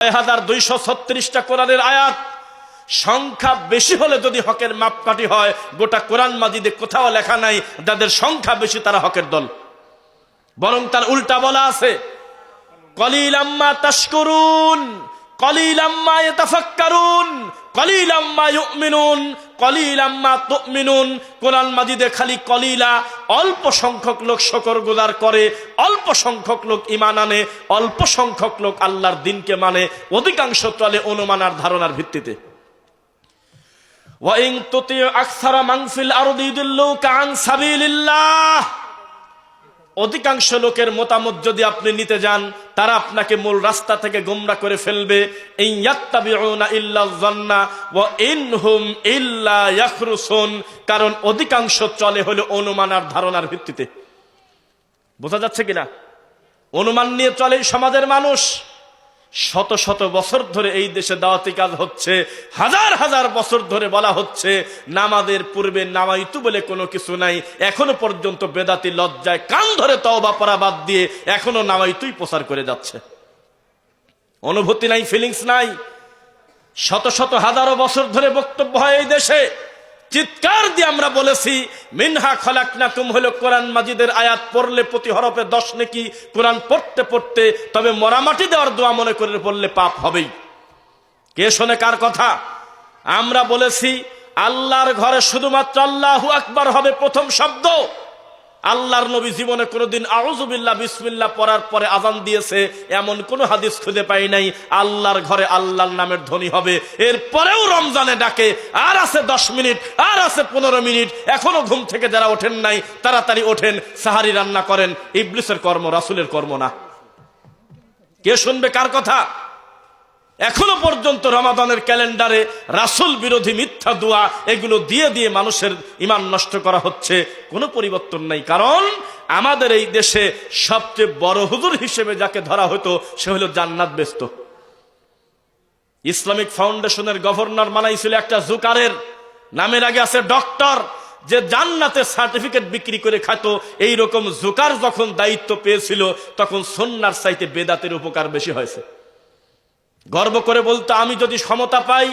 হাজার দুইশো ছত্রিশটা কোরআনের আয়াত। সংখ্যা বেশি হলে যদি হকের মাপকাঠি হয়, গোটা কোরআন মাজিদে কোথাও লেখা নাই, যাদের সংখ্যা বেশি তারা হকের দল। বরং তার উল্টা বলা আছে, কলিলাম্মা তাশকুরুন কলিলাম্মা ইয়াতাফাক্কারুন কলিলাম্মা ইউমিনুন কলিলাম্মা তুমিনুন। কোরআন মাজিদে খালি কলিলা, অল্প সংখ্যক লোক শকর গুজার করে, অল্প সংখ্যক লোক ইমান আনে, অল্প সংখ্যক লোক আল্লাহর দিনকে মানে অধিকাংশ চলে অনুমান আর ধারণার ভিত্তিতে। ওয়াইং তুতি আকসারা মাংফিল আরদি ইউদিল্লুকা আন সাবিলিল্লাহ। অধিকাংশ লোকের মতামত যদি আপনি নিতে যান, তারা আপনাকে মূল রাস্তা থেকে গোমরা করে ফেলবে। কারণ অধিকাংশ চলে হলো অনুমান আর ধারণার ভিত্তিতে। বোঝা যাচ্ছে কিনা? অনুমান নিয়ে চলে সমাজের মানুষ। শত শত বছর ধরে এই দেশে দাওয়াতি কাজ হচ্ছে, হাজার হাজার বছর ধরে বলা হচ্ছে নামাদের পূর্বে নামাইতু বলে কোনো কিছু নাই, এখনও পর্যন্ত বেদাতি লজ্জায় কান ধরে তওবা পরা বাদ দিয়ে এখনও নামাইতুই প্রচার করে যাচ্ছে। অনুভূতি নাই ফিলিংস নাই। শত শত হাজারো বছর ধরে বক্তব্য হয় এই দেশে। চিৎকার দিয়ে আমরা বলেছি, মিনহা খলাক না তুম হলো কোরআন মাজিদের আয়াত, পড়লে প্রতি হরফে দশ নাকি কোরআন পড়তে পড়তে, তবে মরামাটি দেওয়ার দোয়া মনে করে পড়লে পাপ হবেই। কে শোনে কার কথা? আমরা বলেছি, আল্লাহর ঘরে শুধুমাত্র আল্লাহু আকবার হবে প্রথম শব্দ। আল্লাহর নবী জীবনে কোনোদিন আউজুবিল্লাহ বিসমিল্লাহ পড়ার পরে আজান দিয়েছে, এমন কোন হাদিস খুঁজে পাই নাই। আল্লাহর ঘরে আল্লাহর নামের ধ্বনি হবে। এর পরেও রমজানে ডাকে, আর আছে দশ মিনিট, আর আছে পনেরো মিনিট, এখনও ঘুম থেকে যারা ওঠেন নাই, তাড়াতাড়ি ওঠেন, সাহারি রান্না করেন। ইবলিসের কর্ম, রাসুলের কর্ম না। কে শুনবে কার কথা? এখনও পর্যন্ত রমাদানের ক্যালেন্ডারে রাসুল বিরোধী মিথ্যা দোয়া এগুলো দিয়ে দিয়ে মানুষের ইমান নষ্ট করা হচ্ছে, কোনো পরিবর্তন নাই। কারণ আমাদের এই দেশে সবচেয়ে বড় হুজুর হিসেবে যাকে ধরা হতো, সে হলো জান্নাত ব্যস্ত। ইসলামিক ফাউন্ডেশনের গভর্নর মানাইছিল একটা জুকারের, নামের আগে আছে ডক্টর, যে জান্নাতের সার্টিফিকেট বিক্রি করে খাতো। এই রকম জুকার যখন দায়িত্ব পেয়েছিল, তখন সন্ন্যার চাইতে বেদাতের উপকার বেশি হয়েছে। গর্ব করে বলতো, আমি যদি সমতা পাই,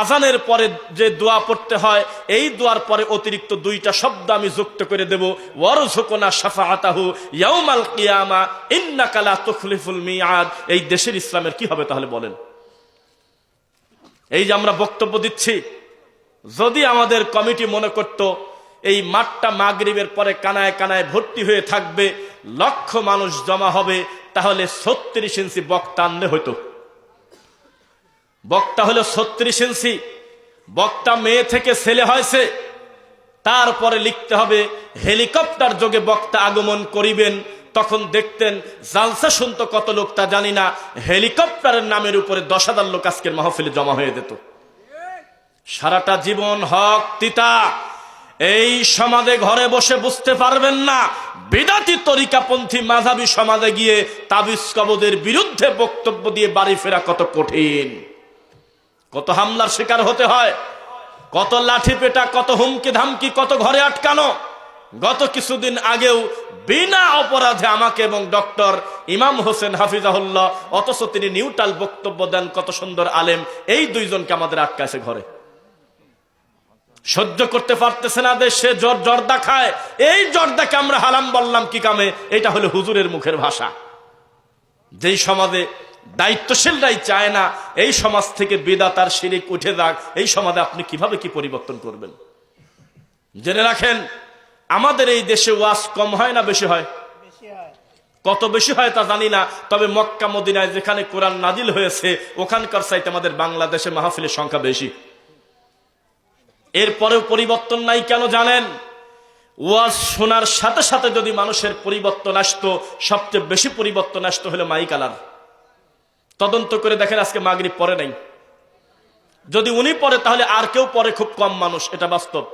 আজানের পরে যে দোয়া পড়তে হয়, এই দোয়ার পরে অতিরিক্ত দুইটা শব্দ আমি যুক্ত করে দেব ওয়ারঝুকনা শাফাআতাহু ইয়াউমাল কিয়ামা, ইন্নাকা লা তুখলিফুল মিআদ এই দেশের ইসলামের কি হবে তাহলে বলেন? এই যে আমরা বক্তব্য দিচ্ছি, যদি আমাদের কমিটি মনে করত, এই মাঠটা মাগরিবের পরে কানায় কানায় ভর্তি হয়ে থাকবে, লক্ষ মানুষ জমা হবে, তাহলে ছত্রিশ ইঞ্চি বক্তা আনলে হতো বক্তা হলো ছত্রিশ ইঞ্চি। বক্তা মেয়ে থেকে ছেলে হয়েছে। তারপরে লিখতে হবে, হেলিকপ্টার যোগে বক্তা আগমন করিবেন। তখন দেখতেন, জালসা শুনতো কত লোক তা জানি না। হেলিকপ্টারের নামের উপরে দশ হাজার লোক আজকের মাহফিলে জমা হয়ে যেত। সারাটা জীবন হক তিতা। এই সমাজে ঘরে বসে বুঝতে পারবেন না। বিদাতি তরিকাপন্থী মাঝাবি সমাজে গিয়ে তাবিজ কবদের বিরুদ্ধে বক্তব্য দিয়ে বাড়ি ফেরা কত কঠিন। কত হামলার শিকার হতে হয়, কত লাঠি পেটা, কত হুমকি ধামকি, কত ঘরে আটকানো। গত কিছুদিন আগেও বিনা অপরাধে আমাকে এবং ডক্টর ইমাম হোসেন হাফিজাহুল্লাহ, অথচ তিনি নিউটাল বক্তব্য দেন, কত সুন্দর আলেম, এই দুইজনকে আমাদের আটকাছে ঘরে। সহ্য করতে পারতেছে না দেশে জ্বর জর্দা খায়। এই জর্দাকে আমরা হালাম বললাম কি কামে? এটা হলো হুজুরের মুখের ভাষা। যেই সমাজে দায়িত্বশীলরাই চায় না এই সমাজ থেকে বেদা তার শিরিক উঠে যাক এই সমাজে আপনি কীভাবে কি পরিবর্তন করবেন? জেনে রাখেন আমাদের এই দেশে ওয়াজ কম হয় না বেশি হয়? কত বেশি হয় তা জানি না তবে মক্কা মদিনায় যেখানে কোরআন নাজিল হয়েছে ওখানকার সাইতে আমাদের বাংলাদেশে মাহফিলের সংখ্যা বেশি। এরপরেও পরিবর্তন নাই কেন জানেন? ওয়াজ শোনার সাথে সাথে যদি মানুষের পরিবর্তন আসতো সবচেয়ে বেশি পরিবর্তন আসতো হলো মাইক আলার তদন্ত করে দেখেন আজকে মাগরিব পরে নাই। যদি উনি পরে তাহলে আর কেউ পরে খুব কম মানুষ, এটা বাস্তব।